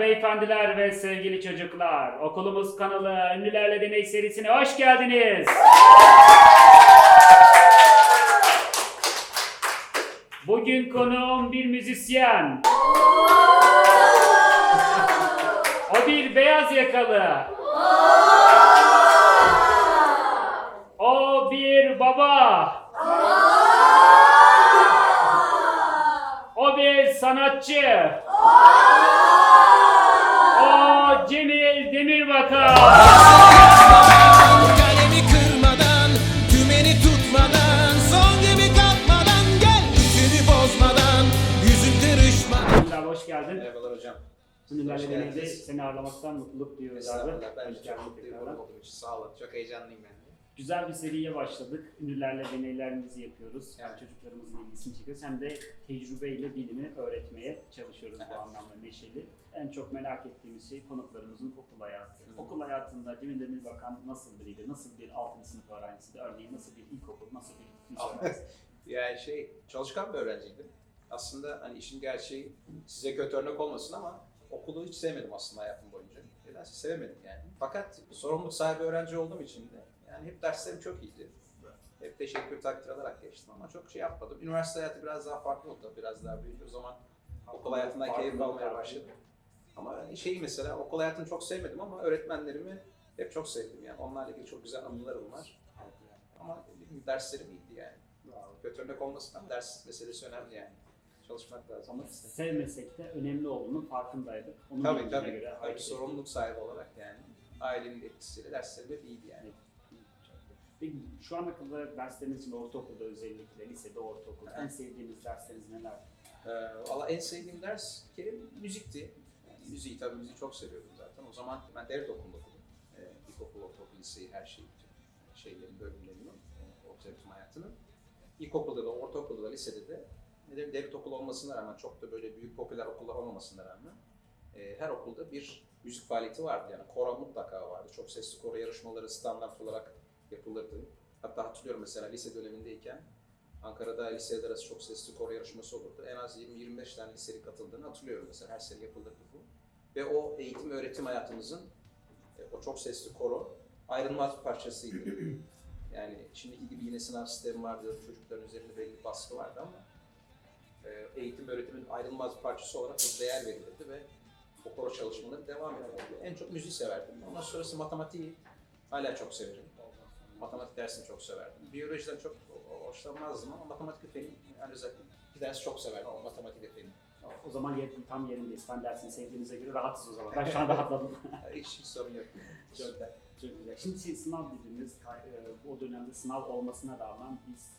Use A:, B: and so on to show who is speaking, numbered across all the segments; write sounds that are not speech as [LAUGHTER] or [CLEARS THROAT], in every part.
A: Beyefendiler ve sevgili çocuklar, okulumuz kanalı Ünlülerle Deney serisine hoş geldiniz. Bugün konuğum bir müzisyen. O bir beyaz yakalı. O bir baba. O bir sanatçı. O Cemil Demirbakan.
B: Kalemi kırmadan, tümeni tutmadan, son gibi kalkmadan, gel bütünü bozmadan, yüzün kırışmadan.
A: Ünlüler hoş geldin.
C: Merhabalar hocam.
A: Ünlülerle
C: Hoş
A: Deney'de
C: geldiniz.
A: seni ağırlamaktan mutluluk duyuyoruz abi.
C: Estağfurullah. Ben de çok mutluyum. Sağ olun. Çok heyecanlıyım ben.
A: Güzel bir seriye başladık. Ünlülerle deneylerimizi yapıyoruz. Hem
C: Evet.
A: çocuklarımızın ilgisini çekiyoruz hem de tecrübeyle bilimi öğretmeye çalışıyoruz bu
C: Evet.
A: anlamda neşeli. En çok merak ettiğimiz şey konuklarımızın okul hayatı.
C: Hı.
A: Okul hayatında Cemil Demirbakan nasıl biriydi? Nasıl bir 6. sınıf öğrencisiydi? Örneğin nasıl bir ilkokul, nasıl bir [LAUGHS] öğrencisi?
C: Yani şey, çalışkan bir öğrenciydim. Aslında hani işin gerçeği size kötü örnek olmasın ama okulu hiç sevmedim aslında hayatım boyunca. Nedense sevemedim yani. Fakat sorumluluk sahibi öğrenci olduğum için de yani hep derslerim çok iyiydi. Hep teşekkür takdir alarak geçtim ama çok şey yapmadım. Üniversite hayatı biraz daha farklı oldu. Biraz daha büyüdüğü zaman okul hayatından keyif almaya başladım. Ama şeyi mesela okul hayatını çok sevmedim ama öğretmenlerimi hep çok sevdim yani. Onlarla ilgili çok güzel anılarım var. Ama derslerim iyiydi yani. Kötü örnek olmasından ders meselesi önemli yani. Çalışmak lazım.
A: Ama sevmesek de önemli olduğunun farkındaydık. Onun
C: Tabii tabii.
A: göre
C: tabii sorumluluk sahibi olarak yani. Ailenin etkisiyle derslerim hep iyiydi yani.
A: Peki şu ana kadar dersleriniz için ortaokulda özellikle, lisede, ortaokulda en sevdiğiniz dersleriniz neler?
C: Ee, Valla en sevdiğim ders bir kere müzikti. Yani müziği tabii müziği çok seviyordum zaten. O zaman ben devlet okulunda okudum. Ee, ilkokul, ortaokul, liseyi, her şeyi, bütün şeylerin, bölümlerini, e, orta öğretim hayatını. İlkokulda da, ortaokulda da, lisede de nedir, devlet okulu olmasına rağmen, çok da böyle büyük popüler okullar olmamasına rağmen e, her okulda bir müzik faaliyeti vardı. Yani koro mutlaka vardı. Çok sesli koro yarışmaları standart olarak yapılırdı. Hatta hatırlıyorum mesela lise dönemindeyken Ankara'da liseler arası çok sesli koro yarışması olurdu. En az 20-25 tane liseli katıldığını hatırlıyorum mesela. Her sene yapılırdı bu. Ve o eğitim öğretim hayatımızın e, o çok sesli koro ayrılmaz bir parçasıydı. [CLEARS THROAT] Yani şimdiki gibi yine sınav sistemi vardı, çocukların üzerinde belli bir baskı vardı ama e, eğitim öğretimin ayrılmaz bir parçası olarak o değer verilirdi ve o koro çalışmaları devam ediyordu. En çok müziği severdim. Ondan sonrası matematiği hala çok severim. Matematik dersini çok severdim. Biyolojiden çok hoşlanmazdım ama matematik fenin yani özellikle bir ders çok severdim. Matematik ve fenin.
A: O zaman yer, tam yerindeyiz. Fen dersini sevdiğinize göre rahatız o zaman. Ben şu an [LAUGHS] rahatladım.
C: Hiç, hiç sorun yok.
A: Çok güzel. Çok güzel. Şimdi siz sınav dediğimiz, e, o dönemde sınav olmasına rağmen biz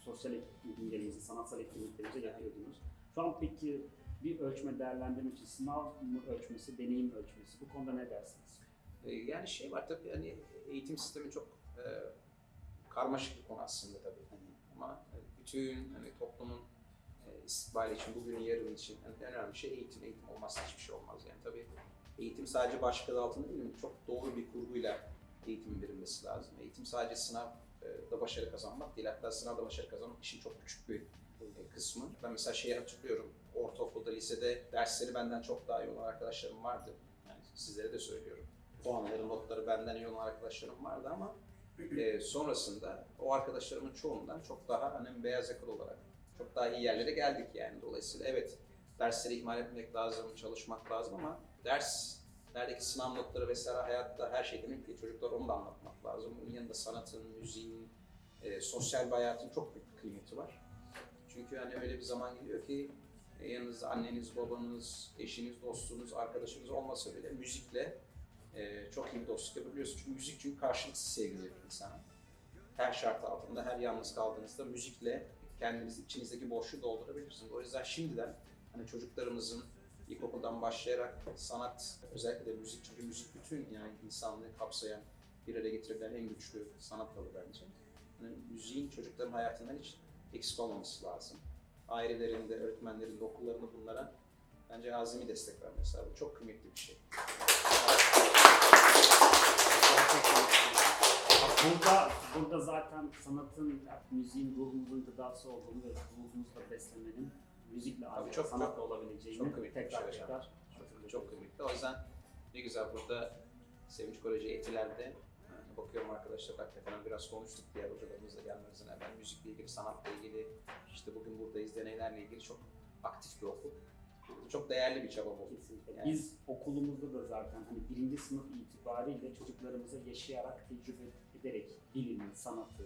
A: sosyal etkinliklerimizi, sanatsal etkinliklerimizi yapıyordunuz. Şu an peki bir ölçme değerlendirme için sınav mı ölçmesi, deneyim ölçmesi? Bu konuda ne dersiniz?
C: Ee, Yani şey var tabii hani eğitim sistemi çok e, karmaşık bir konu aslında tabii. Hani ama bütün hani toplumun e, istikbali için, bugün yarın için hani en önemli şey eğitim. Eğitim olmazsa hiçbir şey olmaz yani tabii. Eğitim sadece başlık altında değil mi? Çok doğru bir kurguyla eğitimin verilmesi lazım. Eğitim sadece sınavda başarı kazanmak değil. Hatta sınavda başarı kazanmak işin çok küçük bir e, kısmı. Ben mesela şeyi hatırlıyorum. Ortaokulda, lisede dersleri benden çok daha iyi olan arkadaşlarım vardı. Yani sizlere de söylüyorum. Puanları, notları benden iyi olan arkadaşlarım vardı ama e, sonrasında o arkadaşlarımın çoğundan çok daha hani beyaz yakalı olarak çok daha iyi yerlere geldik yani. Dolayısıyla evet dersleri ihmal etmek lazım, çalışmak lazım ama ders neredeki sınav notları vesaire hayatta her şey demek ki çocuklar onu da anlatmak lazım. Bunun yanında sanatın, müziğin, e, sosyal bir hayatın çok büyük bir kıymeti var. Çünkü hani öyle bir zaman geliyor ki e, yanınızda anneniz, babanız, eşiniz, dostunuz, arkadaşınız olmasa bile müzikle e, çok iyi bir dostluk yapabiliyorsun. Çünkü müzik çünkü karşılıksız sevgi verir insana. Her şart altında, her yalnız kaldığınızda müzikle kendiniz içinizdeki boşluğu doldurabilirsiniz. O yüzden şimdiden hani çocuklarımızın ilkokuldan başlayarak sanat, özellikle de müzik, çünkü müzik bütün yani insanlığı kapsayan, bir araya getirebilen en güçlü sanat dalı bence. Yani müziğin çocukların hayatından hiç eksik olmaması lazım. Ailelerinde, öğretmenlerinde, okullarında bunlara bence azami destek vermesi lazım. Çok kıymetli bir şey.
A: Burada, burada zaten sanatın, müziğin ruhumuzun gıdası olduğunu ve ruhumuzla beslemenin müzikle ancak
C: çok-
A: sanatla
C: çok-
A: olabileceğini
C: çok kıymetli bir
A: tekrar
C: şey
A: tekrar
C: Çok, çok kıymetli. O yüzden ne güzel burada Sevinç Koleji Etiler'de e, bakıyorum arkadaşlar hakikaten biraz konuştuk diğer hocalarımızla gelmemizden evvel. Müzikle ilgili, sanatla ilgili, işte bugün buradayız deneylerle ilgili çok aktif bir okul. Çok değerli bir çaba bu.
A: Kesinlikle.
C: Yani-
A: Biz okulumuzda da zaten hani birinci sınıf itibariyle çocuklarımıza yaşayarak, tecrübe ederek bilimi, sanatı,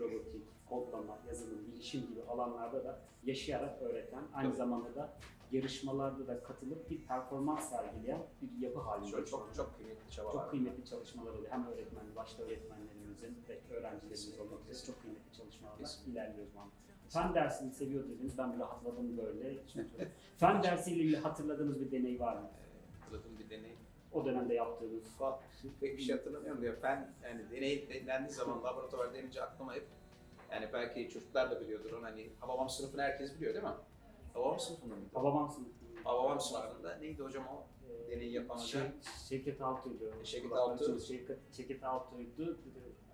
A: robotik, kodlama, yazılım, bilişim gibi alanlarda da yaşayarak öğreten, aynı
C: Tabii.
A: zamanda da yarışmalarda da katılıp bir performans sergileyen bir yapı halinde.
C: Çok çok, çok kıymetli çabalar.
A: Çok kıymetli çalışmalar oluyor. Hem öğretmen, başta öğretmenlerimizin ve öğrencilerimiz olmak üzere çok kıymetli çalışmalarla ilerliyoruz anda. Fen dersini seviyor dediniz. Ben bir rahatladım böyle. Çünkü [LAUGHS] fen dersiyle ilgili hatırladığınız bir deney var mı?
C: Ee, Hatırladığım bir deney.
A: O dönemde yaptığınız.
C: Bak, pek bir şey hatırlamıyorum diyor. Ben yani deney denendiği zaman laboratuvar denince aklıma hep yani belki çocuklar da biliyordur onu hani Hababam sınıfını herkes biliyor değil mi? Hababam sınıfında mıydı?
A: Babam sınıfı.
C: Hababam sınıfında neydi hocam o? Deneyi yapan.
A: Şey, Şevket Altuğ'ydu.
C: Şevket
A: Kulakları
C: Altuğ.
A: Şevket, Şevket Altuğ'ydu.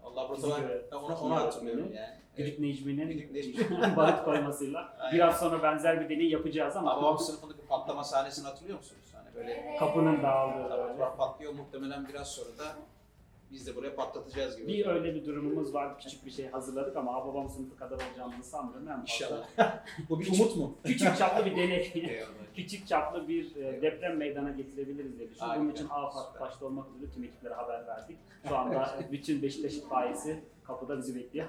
C: O laboratuvar onu, onu hatırlıyorum yani.
A: Güdük
C: Evet.
A: Necmi'nin
C: Güdük Necmi. [LAUGHS]
A: barut koymasıyla.
C: Aynen.
A: Biraz sonra benzer bir deney yapacağız ama
C: Hababam sınıfındaki patlama sahnesini hatırlıyor musunuz? Hani böyle
A: kapının dağıldığı böyle.
C: patlıyor muhtemelen biraz sonra da biz de buraya patlatacağız gibi.
A: Bir öyle bir durumumuz var. Küçük bir şey hazırladık ama babam sınıfı kadar olacağımızı sanmıyorum. En
C: İnşallah. [LAUGHS] Bu bir umut mu?
A: Küçük çaplı bir deney. [LAUGHS] Küçük çaplı bir e, deprem meydana getirebiliriz diye düşünüyorum. Bunun için AFAD başta olmak üzere tüm ekiplere haber verdik. Şu anda bütün Beşiktaş itfaiyesi kapıda bizi bekliyor.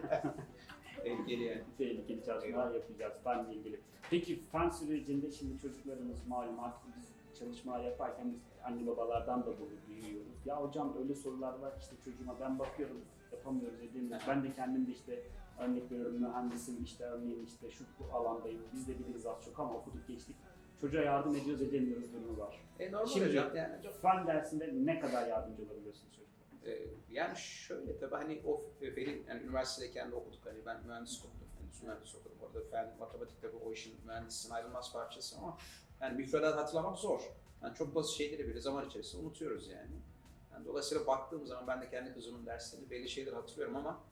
C: Tehlikeli yani.
A: Tehlikeli çalışmalar yapacağız fenle ilgili. Peki fen sürecinde şimdi çocuklarımız malum artık biz çalışma yaparken biz anne babalardan da bunu duyuyoruz. Ya hocam öyle sorular var işte çocuğuma ben bakıyorum yapamıyoruz edemiyoruz. Ben de kendim de işte örnek veriyorum mühendisim işte örneğin işte şu bu alandayım. Biz de biliriz az çok ama okuduk geçtik. Çocuğa yardım ediyoruz edemiyoruz durumu var.
C: E normal
A: Şimdi-
C: hocam yani çok
A: Fen dersinde ne kadar yardımcı olabiliyorsunuz çocuklara?
C: Ee, yani şöyle tabii hani o benim yani üniversitedeyken de okuduk hani ben mühendis okudum. Endüstri mühendisi okudum. Orada fen, matematik tabii o işin mühendisliğin ayrılmaz parçası ama yani müfredat hatırlamak zor. Yani çok basit şeyleri bile zaman içerisinde unutuyoruz yani. yani. Dolayısıyla baktığım zaman ben de kendi kızımın derslerinde belli şeyleri hatırlıyorum ama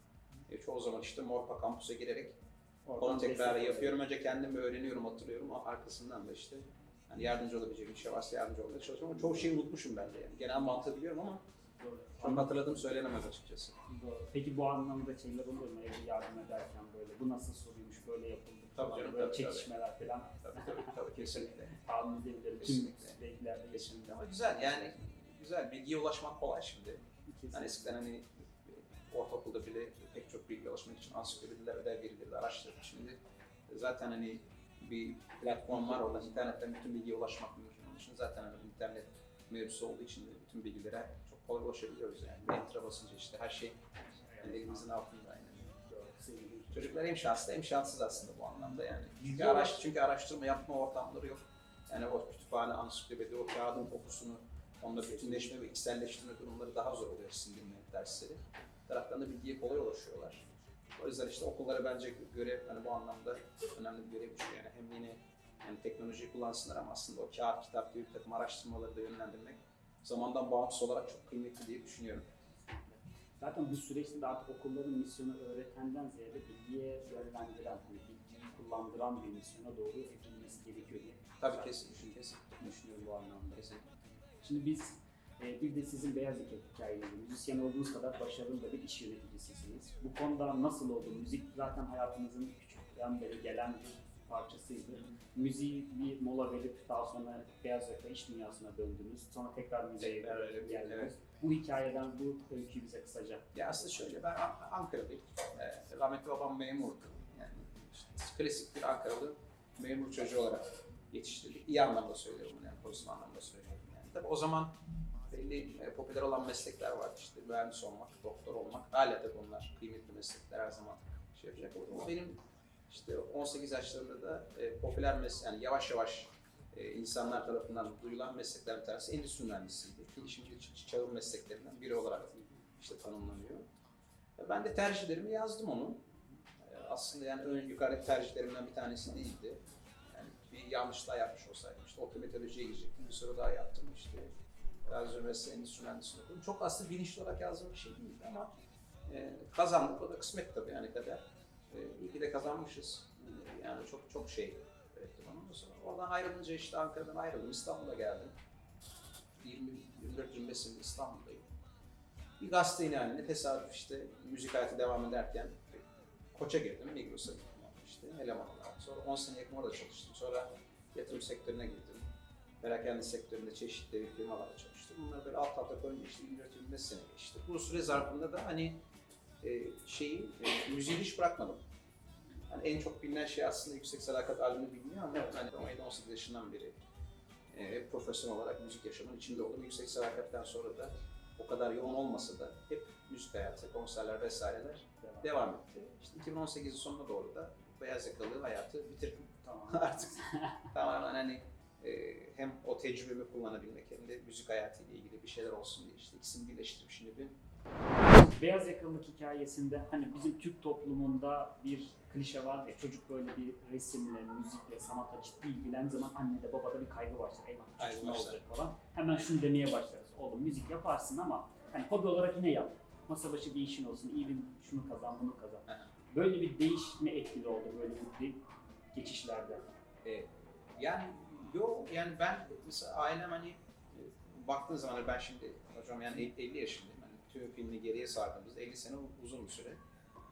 C: e, çoğu zaman işte Morpa kampüse girerek onu tekrar yapıyorum. Önce kendim öğreniyorum, hatırlıyorum. Arkasından da işte hani yardımcı olabileceğim bir şey varsa yardımcı olmaya çalışıyorum. Ama çoğu şeyi unutmuşum ben de yani. Genel mantığı biliyorum ama
A: Doğru.
C: çok hatırladığım söylenemez açıkçası.
A: Doğru. Peki bu anlamda şeyler olur mu evde yardım ederken böyle bu nasıl soruymuş böyle yapıldı
C: Tabii
A: falan
C: canım,
A: böyle
C: tabii,
A: çekişmeler falan
C: Tabii tabii, tabii kesinlikle. [LAUGHS]
A: tahmin edebilirim. Tüm renklerde
C: Kesinlikle ama güzel yani güzel bilgiye ulaşmak kolay şimdi.
A: Kesinlikle.
C: Hani eskiden hani ortaokulda bile pek çok bilgi ulaşmak için ansiklopediler, ödev verilirdi, araştırırdık. Şimdi zaten hani bir platform var orada internetten bütün bilgiye ulaşmak mümkün. Onun için zaten hani internet mevzusu olduğu için de bütün bilgilere kolay ulaşabiliyoruz yani. Enter'a basınca işte her şey elimizin altında yani. Çocuklar hem şanslı hem şanssız aslında bu anlamda yani. Çünkü, araş, çünkü araştırma yapma ortamları yok. Yani o kütüphane, ansiklopedi, o kağıdın kokusunu, onunla bütünleşme ve içselleştirme durumları daha zor oluyor sindirme dersleri. Bir taraftan da bilgiye kolay ulaşıyorlar. O yüzden işte okullara bence görev, hani bu anlamda önemli bir görev düşüyor. Yani hem yine yani teknolojiyi kullansınlar ama aslında o kağıt, kitap gibi bir takım araştırmaları da yönlendirmek zamandan bağımsız olarak çok kıymetli diye düşünüyorum.
A: Zaten bu süreçte de artık okulların misyonu öğretenden ziyade bilgiye yönlendiren, hani bilgiyi kullandıran bir misyona doğru evrilmesi gerekiyor diye
C: Tabii kesin, kesin.
A: düşünüyorum bu anlamda.
C: kesin.
A: Şimdi biz e, bir de sizin beyaz yaka hikayenizi, müzisyen olduğunuz kadar başarılı da bir iş yöneticisisiniz. Bu konuda nasıl oldu? Müzik zaten hayatınızın küçükten beri gelen bir parçasıydı. Müziği bir mola verip daha sonra beyaz yaka iş dünyasına döndünüz. Sonra tekrar müziğe
C: Tekrar
A: geldiniz.
C: evet.
A: Bu hikayeden bu öyküyü bize kısaca.
C: Ya aslında şöyle, ben An- Ankara'dayım. Ee, rahmetli babam memurdu. Yani işte klasik bir Ankaralı memur çocuğu olarak yetiştirdik. İyi anlamda söylüyorum bunu, yani pozitif anlamda söylüyorum. Yani. Tabii o zaman belli e, popüler olan meslekler vardı. İşte mühendis olmak, doktor olmak. Hala tabii bunlar kıymetli meslekler her zaman şey yapacak. Ama benim işte 18 yaşlarında da e, popüler meslek, yani yavaş yavaş e, insanlar tarafından duyulan meslekler bir tanesi endüstri mühendisiydi. Ç- çağın mesleklerinden biri olarak işte tanımlanıyor. E, Ben de tercihlerimi yazdım onu. E, Aslında yani ön yukarıdaki tercihlerimden bir tanesi değildi. Yani bir yanlış daha yapmış olsaydım. İşte otometeolojiye girecektim. Bir soru daha yaptım işte. Gazi Üniversitesi Endüstri Mühendisliği okudum. Çok aslında bilinçli olarak yazdığım bir şey değildi ama e, kazandık. O da kısmet tabii yani kadar. E, ki de kazanmışız. E, yani çok çok şey onu. Ondan sonra oradan ayrılınca işte Ankara'dan ayrıldım. İstanbul'a geldim. 20, 24-25 senedir İstanbul'dayım. Bir gazete ilanıyla tesadüf işte müzik hayatı devam ederken Koç'a girdim. Migros'a gittim işte eleman olarak. Sonra 10 sene yakın orada çalıştım. Sonra yatırım sektörüne girdim. Perakende sektöründe çeşitli firmalarda çalıştım. Bunlar böyle alt alta koyunca işte 24-25 sene geçti. Bu süre zarfında da hani e, şeyi, e, müziği hiç bırakmadım. Hani en çok bilinen şey aslında Yüksek Sadakat albümü biliniyor ama
A: Evet.
C: hani 17-18 yaşından beri e, profesyonel olarak müzik yaşamının içinde oldum. Yüksek Sadakat'ten sonra da o kadar yoğun olmasa da hep müzik hayatı, konserler vesaireler
A: Devam.
C: devam etti. İşte 2018'in sonuna doğru da beyaz yakalı hayatı bitirdim.
A: Tamam. [LAUGHS]
C: Artık tamamen hani e, hem o tecrübemi kullanabilmek hem de müzik hayatıyla ilgili bir şeyler olsun diye işte ikisini birleştirip şimdi bir
A: Beyaz yakalılık hikayesinde hani bizim Türk toplumunda bir klişe var ya çocuk böyle bir resimle, müzikle, sanatla ciddi ilgilendiği zaman annede babada bir kaygı başlar. Eyvah çocuk ne olacak falan. Hemen şunu demeye başlarız. Oğlum müzik yaparsın ama hani hobi olarak yine yap. Masa başı bir işin olsun, iyi bir şunu kazan, bunu kazan. Böyle bir değişme etkili oldu böyle bir geçişlerde.
C: E, yani yo yani ben mesela ailem hani e, baktığın zaman hani ben şimdi hocam yani 50 50 yaşındayım. Tüm filmi geriye sardığımızda 50 sene uzun bir süre.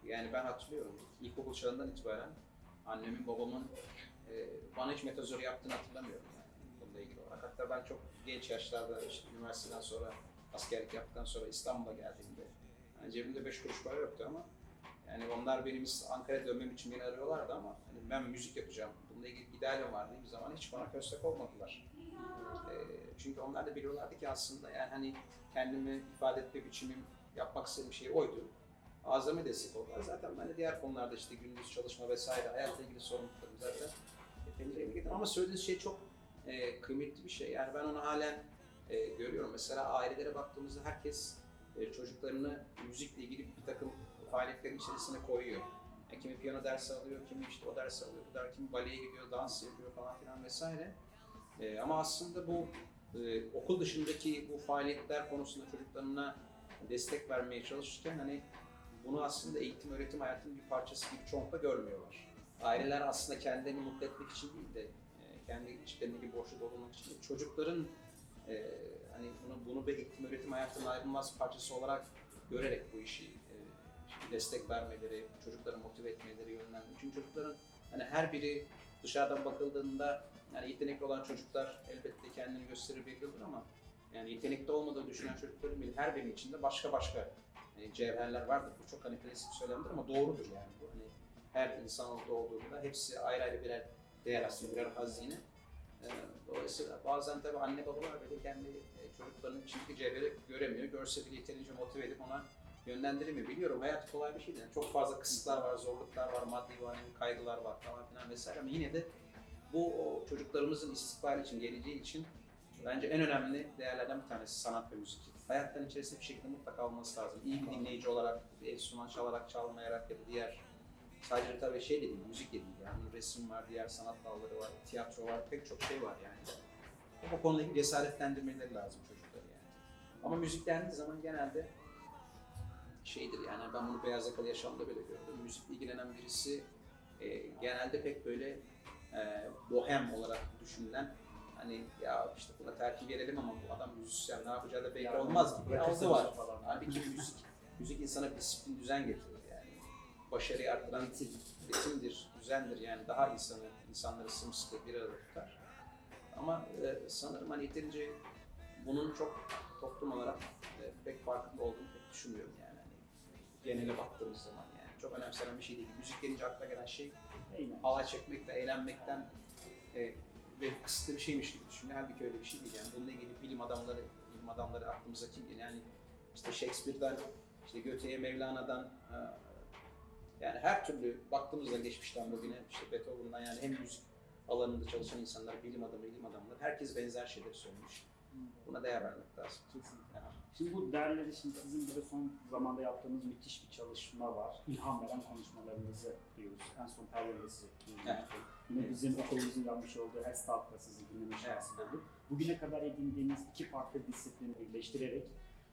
C: Yani ben hatırlıyorum ilkokul çağından itibaren annemin babamın e, bana hiç metazori yaptığını hatırlamıyorum yani bununla ilgili olarak. Hatta ben çok genç yaşlarda işte üniversiteden sonra askerlik yaptıktan sonra İstanbul'a geldiğimde yani cebimde 5 kuruş para yoktu ama yani onlar benim Ankara'ya dönmem için beni arıyorlardı ama hani ben müzik yapacağım. Bununla ilgili bir idealim var dediğim zaman hiç bana köstek olmadılar. Çünkü onlar da biliyorlardı ki aslında yani hani kendimi ifade etme biçimim, yapmak istediğim şey oydu. Azami destek oldular. Zaten ben de diğer konularda işte gündüz çalışma vesaire hayatla ilgili sorumluluklarım zaten yerine getirdim. Ama söylediğiniz şey çok e, kıymetli bir şey. Yani ben onu halen e, görüyorum. Mesela ailelere baktığımızda herkes e, çocuklarını müzikle ilgili bir takım faaliyetlerin içerisine koyuyor. Yani kimi piyano dersi alıyor, kimi işte o dersi alıyor, bu der, kimi baleye gidiyor, dans yapıyor falan filan vesaire. E, ama aslında bu e, okul dışındaki bu faaliyetler konusunda çocuklarına destek vermeye çalışırken hani bunu aslında eğitim öğretim hayatının bir parçası gibi çoğunlukla görmüyorlar. Aileler aslında kendilerini mutlu etmek için değil de e, kendi içlerindeki boşluğu doldurmak için çocukların e, hani bunu, bunu bir eğitim öğretim hayatının ayrılmaz parçası olarak görerek bu işi e, destek vermeleri, çocukları motive etmeleri yönlendirmeleri. Çünkü çocukların hani her biri dışarıdan bakıldığında yani yetenekli olan çocuklar elbette kendini gösterebilirler ama yani yetenekli olmadığını düşünen çocukların bile her birinin içinde başka başka e, cevherler vardır. Bu çok hani klasik söylemdir ama doğrudur yani bu. Hani her insanlıkta olduğunda hepsi ayrı ayrı birer değer aslında birer hazine. E, Dolayısıyla bazen tabii anne babalar bile kendi e, çocuklarının içindeki cevheri göremiyor. Görse bile yeterince motive edip ona yönlendiremiyor. Biliyorum hayat kolay bir şey değil. Yani çok fazla kısıtlar var, zorluklar var, maddi manevi kaygılar var falan filan vesaire ama yine de bu o çocuklarımızın istikbali için, geleceği için bence en önemli değerlerden bir tanesi sanat ve müzik. Hayatların içerisinde bir şekilde mutlaka olması lazım. İyi bir dinleyici olarak, bir enstrüman çalarak, çalmayarak ya da diğer sadece tabii şey de değil, müzik de değil. Yani resim var, diğer sanat dalları var, tiyatro var, pek çok şey var yani. Bu konuda ilgili cesaretlendirmeleri lazım çocukları yani. Ama müzik dendiği zaman genelde şeydir yani ben bunu beyaz yakalı yaşamda bile gördüm. Müzikle ilgilenen birisi e, genelde pek böyle e, bohem olarak düşünülen hani ya işte buna terfi verelim ama bu adam müzisyen ne yapacağı da belli
A: Yani
C: olmaz gibi bir algı var.
A: falan.
C: Halbuki müzik, müzik insana disiplin, düzen getirir yani. Başarıyı arttıran
A: Ritim.
C: ritimdir, düzendir yani daha insanı, insanları sımsıkı bir arada tutar. Ama e, sanırım hani yeterince bunun çok toplum olarak e, pek farkında olduğunu pek düşünmüyorum yani. Genele baktığımız zaman yani. Çok önemsenen bir şey değil. Müzik gelince akla gelen şey halay çekmekle, eğlenmekten e, ve kısıtlı bir şeymiş gibi düşünüyor. Halbuki öyle bir şey değil yani. Bununla ilgili bilim adamları, bilim adamları aklımıza kim geliyor? Yani işte Shakespeare'den, işte Goethe'ye, Mevlana'dan, e, yani her türlü baktığımızda geçmişten bugüne işte Beethoven'dan yani hem müzik alanında çalışan insanlar, bilim adamı, bilim adamları herkes benzer şeyleri söylemiş. Buna değer vermek lazım.
A: Kesinlikle.
C: Yani.
A: Şimdi bu derleri şimdi sizin bir de son zamanda yaptığınız müthiş bir çalışma var. İlham veren konuşmalarınızı duyuyoruz. En son Pervendesi
C: Evet.
A: Yine bizim okulumuzun yapmış olduğu Esnaf'la sizi dinleme şansı
C: Evet.
A: bulduk. Bugüne kadar edindiğiniz iki farklı disiplini birleştirerek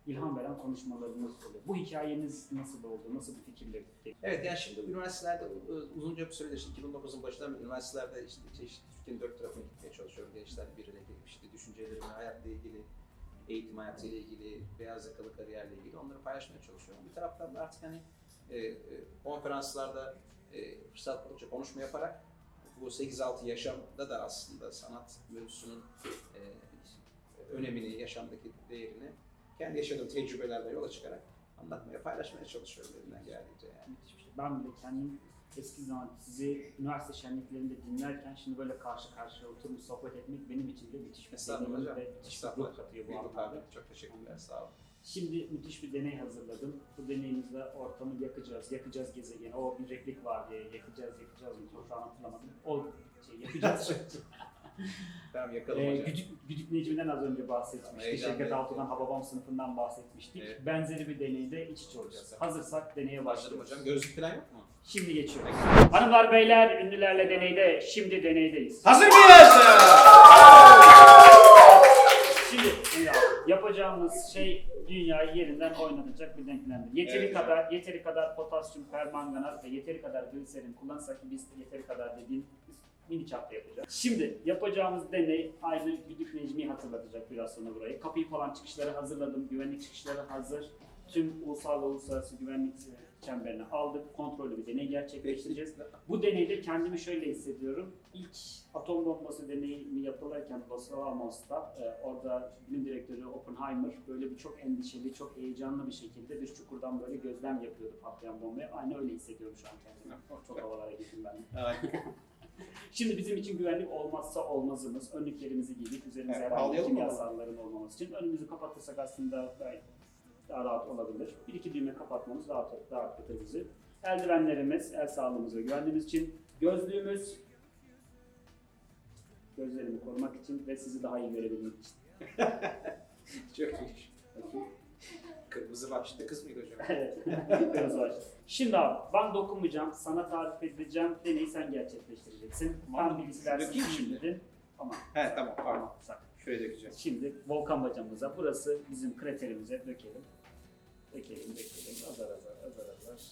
A: ilham veren konuşmalarınız oluyor. Bu hikayeniz nasıl oldu? Nasıl bir fikirle?
C: Evet yani şimdi üniversitelerde e, uzunca bir süredir işte 2009'un başından beri üniversitelerde işte çeşitli Türkiye'nin dört tarafına gitmeye çalışıyorum. Gençlerle bir araya gelip işte düşüncelerimi, hayatla ilgili, eğitim hayatıyla ilgili, beyaz yakalı kariyerle ilgili onları paylaşmaya çalışıyorum. Bir taraftan da artık hani e, e, konferanslarda e, fırsat buldukça konuşma yaparak bu 8-6 yaşamda da aslında sanat mevzusunun e, önemini, yaşamdaki değerini kendi yaşadığım tecrübelerle yola çıkarak anlatmaya, paylaşmaya çalışıyorum elimden geldiğince yani.
A: Müthiş bir şey. Ben bile kendim eski zaman sizi üniversite şenliklerinde dinlerken şimdi böyle karşı karşıya oturmuş sohbet etmek benim için de müthiş bir deneyim ve müthiş bir ruh katıyor bu anlamda.
C: Çok teşekkürler. Sağ olun.
A: Şimdi müthiş bir deney hazırladım. Bu deneyimizde ortamı yakacağız, yakacağız gezegeni. O bir replik var diye yakacağız, yakacağız mı? Şu an hatırlamadım. O şey yakacağız. [LAUGHS]
C: Tamam yakalım
A: ee,
C: hocam.
A: Güdük, Güdük Necmi'den az önce bahsetmiştik.
C: Heyecanlıyım.
A: Şevket Altuğ'dan Hababam sınıfından bahsetmiştik.
C: Evet.
A: Benzeri bir deneyde iç içe olacağız. Hazırsak deneye başlıyoruz.
C: hocam. Gözlük falan yok mu?
A: Şimdi geçiyoruz. Hanımlar beyler ünlülerle deneyde şimdi deneydeyiz.
C: Hazır mıyız?
A: Şimdi ya, yapacağımız şey dünyayı yerinden oynatacak bir denklemdir. Yeteri
C: Evet.
A: kadar yeteri kadar potasyum permanganat ve yeteri kadar gliserin kullanırsak biz yeteri kadar dediğim mini çapta yapacağız. Şimdi yapacağımız deney aynı Güdük Necmi'yi hatırlatacak biraz sonra burayı. Kapıyı falan çıkışları hazırladım. Güvenlik çıkışları hazır. Tüm ulusal ve uluslararası güvenlik çemberini aldık. Kontrollü bir deney gerçekleştireceğiz. Bu deneyde kendimi şöyle hissediyorum. İlk atom bombası deneyimi yapılırken Los Alamos'ta e, orada bilim direktörü Oppenheimer böyle bir çok endişeli, çok heyecanlı bir şekilde bir çukurdan böyle gözlem yapıyordu patlayan bombaya. Aynı öyle hissediyorum şu an kendimi. [LAUGHS] Çok havalara gittim ben de. [LAUGHS] Şimdi bizim için güvenlik olmazsa olmazımız. Önlüklerimizi giydik. Üzerimize
C: Evet,
A: herhangi kimyasalların olmaması için. Önümüzü kapatırsak aslında daha rahat olabilir. Bir iki düğme kapatmamız rahat, rahatlatır bizi. Eldivenlerimiz, el sağlığımız ve güvenliğimiz için. Gözlüğümüz, gözlerimi korumak için ve sizi daha iyi görebilmek için. [LAUGHS]
C: Çok iyi. Kırmızı başlıklı kız mıydı hocam? [LAUGHS]
A: Evet, biraz var. Şimdi abi ben dokunmayacağım, sana tarif edeceğim, deneyi sen gerçekleştireceksin. Bilgisi dersin,
C: Dökeyim şimdi.
A: Tamam,
C: He tamam pardon.
A: sakın.
C: Şuraya dökeceğim.
A: Şimdi volkan bacamıza, burası bizim kraterimize dökelim. Dökelim, dökelim. Azar azar, azar azar.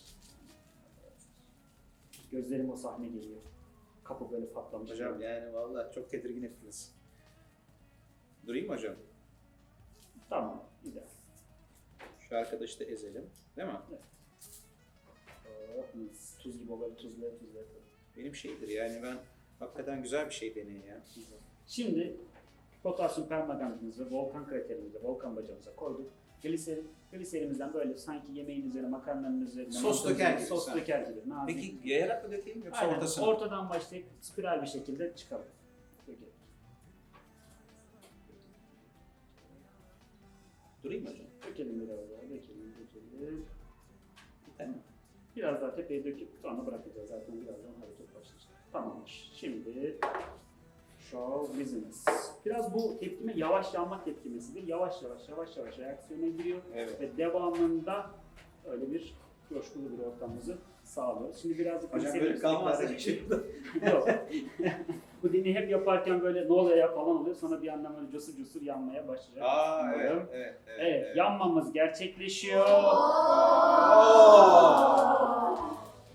A: Gözlerim o sahne geliyor. Kapı böyle patlamış.
C: Hocam yani vallahi çok tedirgin ettiniz. Durayım mı hocam?
A: Tamam, güzel.
C: Şu arkadaşı da ezelim. Değil mi?
A: Oo, mis. Tuz gibi böyle tuzla tuzla.
C: Benim şeydir yani ben hakikaten güzel bir şey deneyin ya.
A: Güzel. Şimdi potasyum permanganatımızı volkan kraterimize, volkan bacamıza koyduk. Gliserin, gliserinimizden böyle sanki yemeğin üzerine, makarnanın üzerine
C: Sos döker gibi
A: sos döker gibi. Nazik.
C: Peki yayarak mı dökeyim yoksa
A: Aynen,
C: ortasına?
A: ortadan başlayıp spiral bir şekilde çıkalım. Dökelim.
C: Durayım mı hocam?
A: Dökelim biraz daha, dökelim, dökelim.
C: Tane.
A: Biraz daha tepeye döküp sonra bırakacağız. Zaten birazdan hareket başlayacak. Tamamdır. Şimdi show business. Biraz bu tepkime yavaş yanma tepkimesidir. Yavaş yavaş yavaş yavaş reaksiyona giriyor.
C: Evet.
A: Ve devamında öyle bir coşkulu bir ortamımızı sağlıyoruz. Şimdi birazcık
C: Hocam böyle değil mi? Şimdi
A: Yok. bu deneyi hep yaparken böyle ne oluyor ya falan oluyor. Sonra bir yandan böyle cosur cosur yanmaya başlayacak.
C: Aa
A: Umarım.
C: evet, evet,
A: Evet, yanmamız gerçekleşiyor.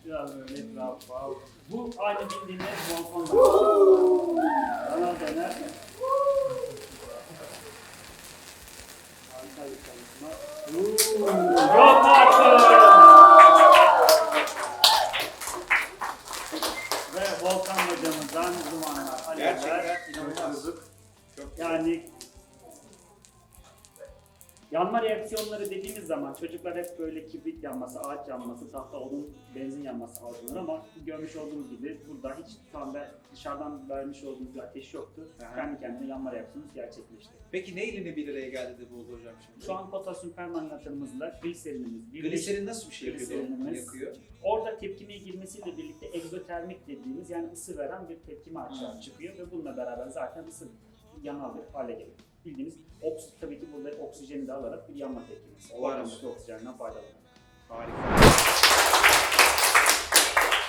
A: Biraz böyle etrafa. Bu aynı bildiğiniz balkonda. Bana döner. Harika bir çalışma. Yok artık! Ve volkan hocamızdan dumanlar.
C: Gerçekten inanılmaz.
A: Yani yanma reaksiyonları dediğimiz zaman çocuklar hep böyle kibrit yanması, ağaç yanması, tahta odun, benzin yanması algılar ama görmüş olduğunuz gibi burada hiç şu anda dışarıdan vermiş olduğumuz bir ateş yoktu.
C: Aha.
A: Kendi kendine yanma reaksiyonu gerçekleşti.
C: Peki ne ile bir araya geldi de buldu hocam şimdi?
A: Şu an potasyum permanganatımızla gliserinimiz.
C: Gliserin nasıl bir şey yapıyor? Yakıyor.
A: Orada tepkimeye girmesiyle birlikte egzotermik dediğimiz yani ısı veren bir tepkime açığa çıkıyor ve bununla beraber zaten ısı yanar bir hale geliyor. Bildiğiniz oks tabii ki burada oksijeni de alarak bir yanma tepkimesi.
C: Olağanüstü.
A: Oksijenden faydalanarak.
C: Harika.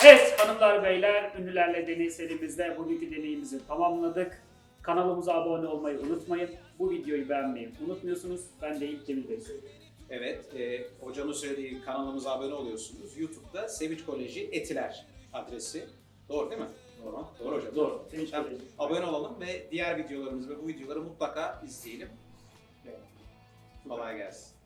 A: Evet hanımlar beyler ünlülerle deney serimizde bugünkü deneyimizi tamamladık. Kanalımıza abone olmayı unutmayın. Bu videoyu beğenmeyi unutmuyorsunuz. Ben de ilk Cemil Bey söylüyorum.
C: Evet, e, hocamın söylediği kanalımıza abone oluyorsunuz. YouTube'da Sevinç Koleji Etiler adresi. Doğru değil mi? Doğru. Hocam.
A: Doğru.
C: Twitch
A: Ha,
C: abone olalım ve diğer videolarımız ve bu videoları mutlaka izleyelim. Evet. Kolay gelsin.